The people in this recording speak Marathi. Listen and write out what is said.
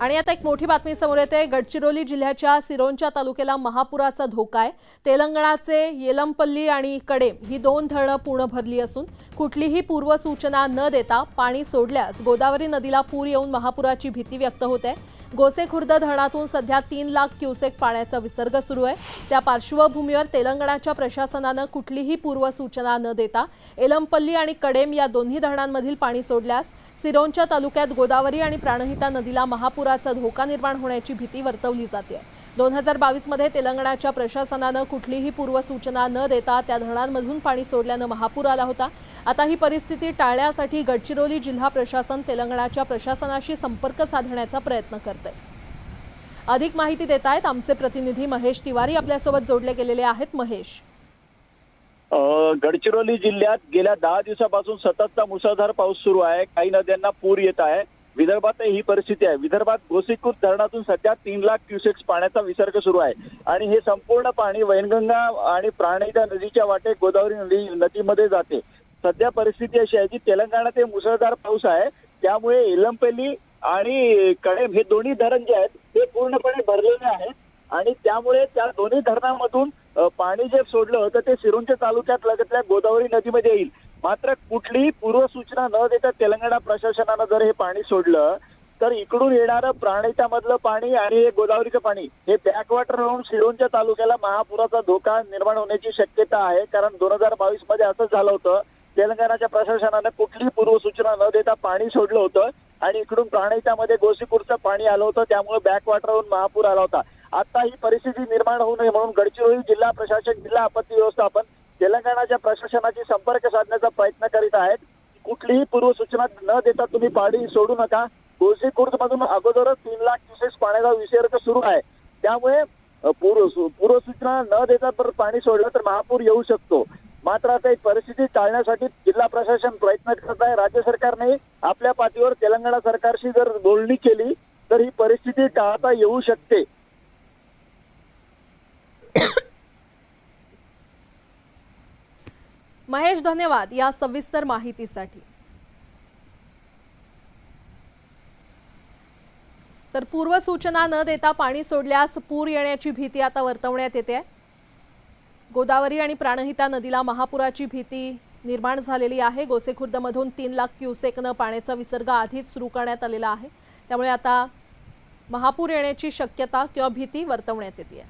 आणि आता एक मोठी बातमी समोर येते. गडचिरोली जिल्ह्याच्या सिरोंच्या तालुक्याला महापुराचा धोका आहे. तेलंगणाचे येलमपल्ली आणि कडेम ही दोन धरणं पूर्ण भरली असून कुठलीही पूर्वसूचना न देता पाणी सोडल्यास गोदावरी नदीला पूर येऊन महापुराची भीती व्यक्त होते. गोसेखुर्द धरणातून सध्या तीन लाख क्युसेक पाण्याचा विसर्ग सुरू आहे. त्या पार्श्वभूमीवर तेलंगणाच्या प्रशासनानं कुठलीही पूर्वसूचना न देता एलमपल्ली आणि कडेम या दोन्ही धरणांमधील पाणी सोडल्यास सिरोंच्या तालुक्यात गोदावरी आणि प्राणहिता नदीला पुराचा धोका निर्माण होण्याची भीती वर्तवली जाते. दोन हजार बावीसमध्ये तेलंगणाच्या प्रशासनानं कुठलीही पूर्वसूचना न देता त्या धरणांमधून पाणी सोडल्यानं महापूर आला होता. आता ही परिस्थिती टाळण्यासाठी गडचिरोली जिल्हा प्रशासन तेलंगणाच्या प्रशासनाशी संपर्क साधण्याचा प्रयत्न करते अधिक माहिती देत आहेत आमचे प्रतिनिधी महेश तिवारी. आपल्यासोबत जोडले गेलेले आहेत महेश. गडचिरोली जिल्ह्यात गेल्या दहा दिवसापासून सततचा मुसळधार पाऊस सुरू आहे. काही नद्यांना पूर येत आहे. विदर्भात ही परिस्थिती आहे. विदर्भात गोसीखुर्द धरणातून सध्या तीन लाख क्युसेक्स पाण्याचा विसर्ग सुरू आहे. आणि हे संपूर्ण पाणी वैनगंगा आणि प्राणहिता नदीच्या वाटे गोदावरी नदी नदीमध्ये जाते. सध्या परिस्थिती अशी आहे की तेलंगणात हे मुसळधार पाऊस आहे. त्यामुळे एलंपल्ली आणि कडेम हे दोन्ही धरण जे आहेत ते पूर्णपणे भरलेले आहेत. आणि त्यामुळे त्या दोन्ही धरणामधून पाणी जे सोडलं होतं ते सिरोंच्या तालुक्यात लगतल्या गोदावरी नदीमध्ये येईल. मात्र कुठलीही पूर्वसूचना न देता तेलंगणा प्रशासनानं जर हे पाणी सोडलं तर इकडून येणारं प्राणितामधलं पाणी आणि हे गोदावरीचं पाणी हे बॅकवॉटर होऊन शिरोंच्या तालुक्याला महापुराचा धोका निर्माण होण्याची शक्यता आहे. कारण दोन हजार बावीसमध्ये असंच झालं होतं तेलंगणाच्या प्रशासनानं कुठलीही पूर्वसूचना न देता पाणी सोडलं होतं आणि इकडून प्राणहितामध्ये गोसीपूरचं पाणी आलं होतं त्यामुळे बॅकवॉटरहून महापूर आला होता. आता ही परिस्थिती निर्माण होऊ नये म्हणून गडचिरोली जिल्हा प्रशासन जिल्हा आपत्ती व्यवस्थापन तेलंगणाच्या प्रशासनाशी संपर्क साधण्याचा प्रयत्न करीत आहेत. कुठलीही पूर्वसूचना न देता तुम्ही पाणी सोडू नका. गोसीखुर्द मधून अगोदरच तीन लाख क्युसेस पाण्याचा विसर्ग सुरू आहे. त्यामुळे पूर्व पूर्वसूचना न देता तर पाणी सोडलं तर महापूर येऊ शकतो. मात्र आता ही परिस्थिती टाळण्यासाठी जिल्हा प्रशासन प्रयत्न करत आहे. राज्य सरकारने आपल्या पाठीवर तेलंगणा सरकारशी जर बोलणी केली तर ही परिस्थिती टाळता येऊ शकते. महेश धन्यवाद या सविस्तर माहितीसाठी. तर पूर्वसूचना न देता पाणी सोडल्यास पूर येण्याची भीती आता वर्तवण्यात येते. गोदावरी आणि प्राणहिता नदीला महापुराची भीती निर्माण झालेली आहे. गोसेखुर्दमधून तीन लाख क्युसेकनं पाण्याचा विसर्ग आधीच सुरू करण्यात आलेला आहे. त्यामुळे आता महापूर येण्याची शक्यता किंवा भीती वर्तवण्यात येते.